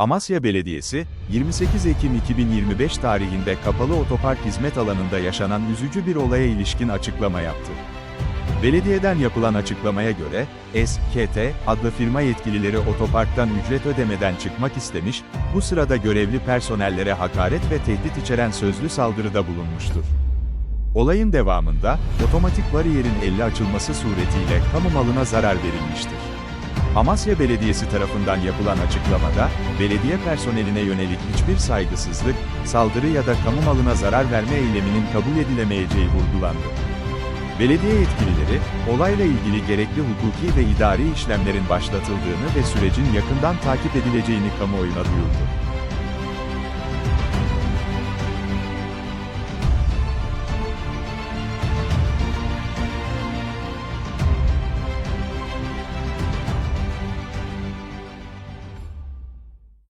Amasya Belediyesi, 28 Ekim 2025 tarihinde kapalı otopark hizmet alanında yaşanan üzücü bir olaya ilişkin açıklama yaptı. Belediyeden yapılan açıklamaya göre, SKT adlı firma yetkilileri otoparktan ücret ödemeden çıkmak istemiş, bu sırada görevli personellere hakaret ve tehdit içeren sözlü saldırıda bulunmuştur. Olayın devamında, otomatik bariyerin elle açılması suretiyle kamu malına zarar verilmiştir. Amasya Belediyesi tarafından yapılan açıklamada, belediye personeline yönelik hiçbir saygısızlık, saldırı ya da kamu malına zarar verme eyleminin kabul edilemeyeceği vurgulandı. Belediye yetkilileri, olayla ilgili gerekli hukuki ve idari işlemlerin başlatıldığını ve sürecin yakından takip edileceğini kamuoyuna duyurdu.